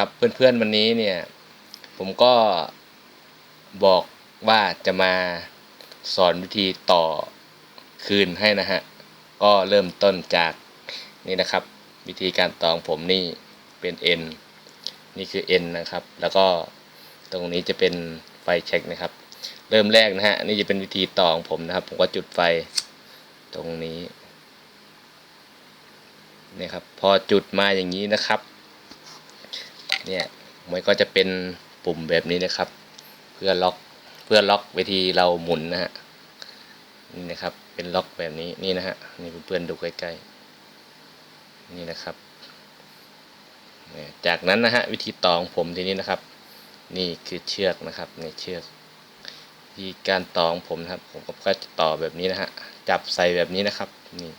ครับเพื่อนๆวันนี้เนี่ย ผมก็บอกว่าจะมาสอนวิธีต่อคืนให้นะฮะ ก็เริ่มต้นจากนี่นะครับ วิธีการต่อของผมนี่เป็น N นี่คือ N นะครับ แล้วก็ตรงนี้จะเป็นไฟเช็คนะครับ เริ่มแรกนะฮะนี่จะเป็นวิธีต่อของผมนะครับ ผมก็จุดไฟตรงนี้นี่ครับ พอจุดมาอย่างนี้นะครับ เนี่ยมันก็จะเป็นปุ่มแบบนี้นะครับ เพื่อล็อกเพื่อล็อกเวทีเราหมุนนะฮะนี่นะครับเป็นล็อกแบบนี้นี่นะฮะนี่เพื่อนๆดูใกล้ๆนี่นะครับจากนั้นนะฮะวิธีต่อของผมทีนี้นะครับ นี่คือเชือกนะครับในเชือกวิธีการต่อของผมนะครับ ผมก็จะต่อแบบนี้นะฮะจับใส่แบบนี้นะครับนี่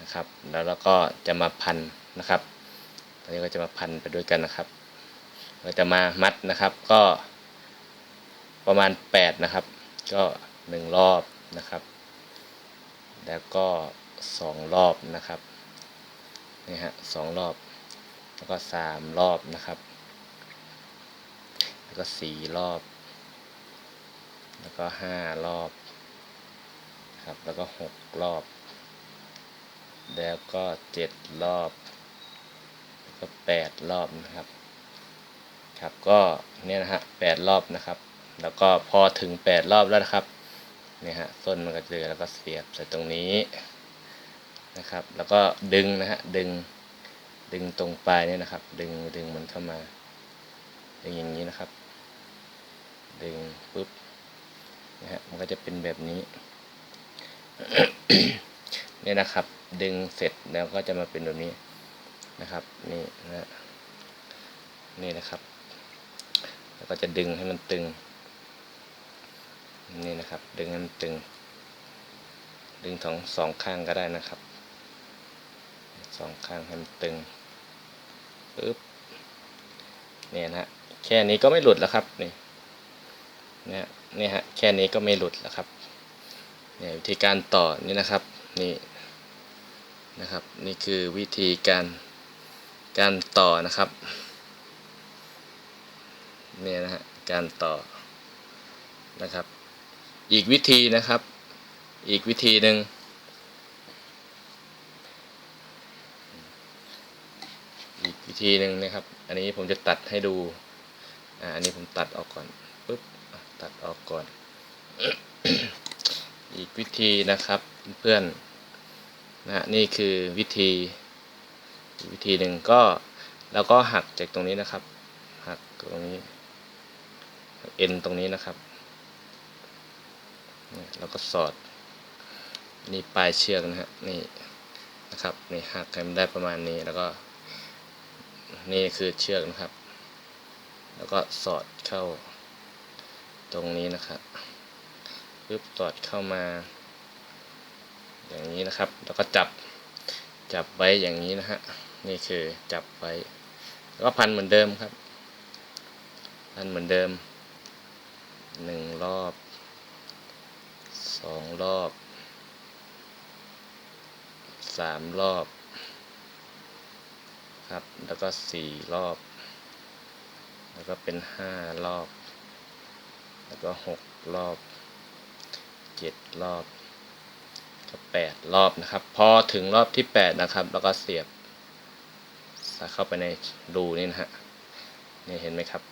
นะครับ แล้วเราก็จะมาพันนะครับ ตอนนี้ก็จะมาพันไปด้วยกันนะครับเราจะมามัดนะครับก็ประมาณ 8 นะครับ ก็ 1 รอบนะครับ แล้วก็ 2 รอบนะครับนี่ฮะสองรอบ แล้วก็ 3 รอบนะครับ แล้วก็ 4 รอบ แล้วก็ 5 รอบครับแล้วก็ 6 รอบ แล้วก็ 7 รอบ ก็แปดรอบนะครับ ครับก็เนี่ยนะฮะแปดรอบนะครับ แล้วก็พอถึงแปดรอบแล้วนะครับเนี่ยฮะส้นมันก็เจอแล้วก็เสียบใส่ตรงนี้นะครับ แล้วก็ดึงนะฮะดึงดึงตรงปลายเนี่ยนะครับ ดึงดึงมันเข้ามาดึงอย่างนี้นะครับ ดึงปุ๊บนะฮะมันก็จะเป็นแบบนี้เนี่ยนะครับ ดึงเสร็จแล้วก็จะมาเป็นแบบนี้ นะครับนี่นะนี่นะครับ แล้วก็จะดึงให้มันตึง นี่นะครับ ดึงให้มันตึง ดึงสองสองข้างก็ได้นะครับสองข้างให้มันตึงปึ๊บเนี่ยนะฮะแค่นี้ก็ไม่หลุดแล้วครับนี่เนี่ยนี่ฮะแค่นี้ก็ไม่หลุดแล้วครับเนี่ยวิธีการต่อนี่นะครับนี่นะครับ นี่คือวิธีการ การต่อนะครับเนี่ยนะฮะการต่อนะครับ อีกวิธีนะครับ อีกวิธีหนึ่งอีกวิธีหนึ่งนะครับ อันนี้ผมจะตัดให้ดูอ่าอันนี้ผมตัดออกก่อนปุ๊บตัดออกก่อน อีกวิธีนะครับเพื่อนนะฮะนี่คือวิธี วิธีหนึ่งก็แล้วก็หักจากตรงนี้นะครับ หักตรงนี้เอ็นตรงนี้นะครับเนี่ยแล้วก็สอด นี่ปลายเชือกนะฮะนี่นะครับนี่หักให้มันได้ประมาณนี้แล้วก็นี่คือเชือกนะครับ แล้วก็สอดเข้าตรงนี้นะครับปึ๊บสอดเข้ามา อย่างนี้นะครับ แล้วก็จับจับไว้อย่างนี้นะฮะ นี่คือจับไว้แล้วก็พันเหมือนเดิมครับ พันเหมือนเดิมหนึ่งรอบสองรอบสามรอบครับ แล้วก็สี่รอบ แล้วก็เป็นห้ารอบ แล้วก็หกรอบเจ็ดรอบก็แปดรอบนะครับ พอถึงรอบที่แปดนะครับ แล้วก็เสียบ เข้าไปในรูนี่นะฮะนี่เห็นไหมครับ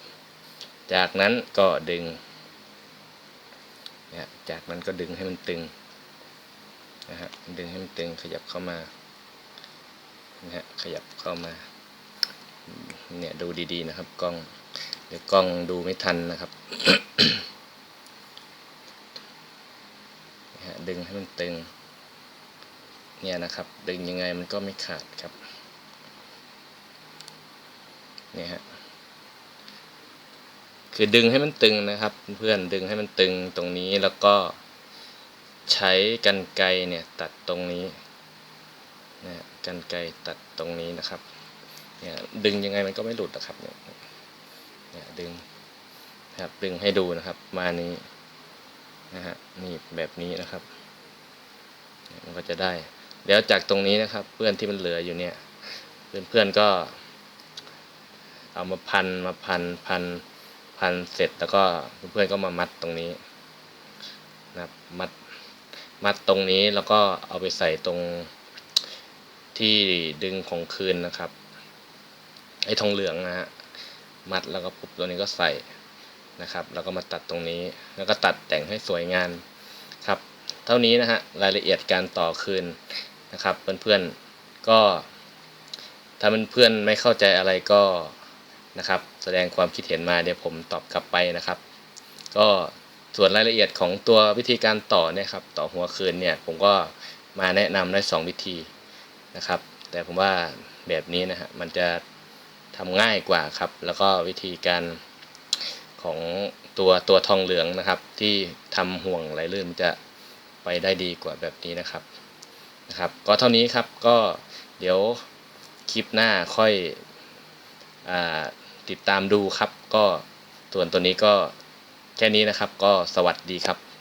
จากนั้นก็ดึงเนี่ยจากนั้นก็ดึงให้มันตึงนะฮะดึงให้มันตึงขยับเข้ามานะฮะขยับเข้ามาเนี่ยดูดีๆนะครับกล้องเดี๋ยวกล้องดูไม่ทันนะครับนะฮะดึงให้มันตึง เนี่ยนะครับ ดึงยังไงมันก็ไม่ขาดครับ นี่ฮะคือดึงให้มันตึงนะครับเพื่อนดึงให้มันตึงตรงนี้แล้วก็ใช้กันไกรเนี่ยตัดตรงนี้นะกันไกรตัดตรงนี้นะครับเนี่ยดึงยังไงมันก็ไม่หลุดนะครับเนี่ยเนี่ยดึงนะครับดึงให้ดูนะครับมานี้นะฮะนี่แบบนี้นะครับมันก็จะได้ แล้วจากตรงนี้นะครับเพื่อนที่มันเหลืออยู่เนี่ยเพื่อนๆก็ เอามาพันมาพันพันพันเสร็จแล้วก็เพื่อนๆก็มามัดตรงนี้นะครับมัดมัดตรงนี้แล้วก็เอาไปใส่ตรงที่ดึงของคืนนะครับ ไอ้ทองเหลืองนะฮะมัดแล้วก็ปุ๊บตัวนี้ก็ใส่นะครับ แล้วก็มาตัดตรงนี้ แล้วก็ตัดแต่งให้สวยงามครับ เท่านี้นะฮะรายละเอียดการต่อคืนนะครับ เพื่อนๆก็ถ้าเพื่อนๆไม่เข้าใจอะไรก็ นะครับ แสดงความคิดเห็นมาเดี๋ยวผมตอบกลับไปนะครับ ก็ส่วนรายละเอียดของตัววิธีการต่อเนี่ยครับต่อหัวคืนเนี่ยผมก็มาแนะนำได้สองวิธีนะครับ แต่ผมว่าแบบนี้นะฮะมันจะทำง่ายกว่าครับ แล้วก็วิธีการของตัวตัวทองเหลืองนะครับ ที่ทำห่วงไหลลื่นมันจะไปได้ดีกว่าแบบนี้นะครับนะครับ ก็เท่านี้ครับก็เดี๋ยวคลิปหน้าค่อยอ่า ติดตามดูครับ ก็ส่วนตัวนี้ก็แค่นี้นะครับ ก็สวัสดีครับ